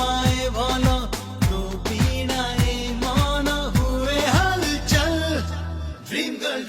पाए भलो तो पीना ए माना हुए हलचल ड्रीम गर्ल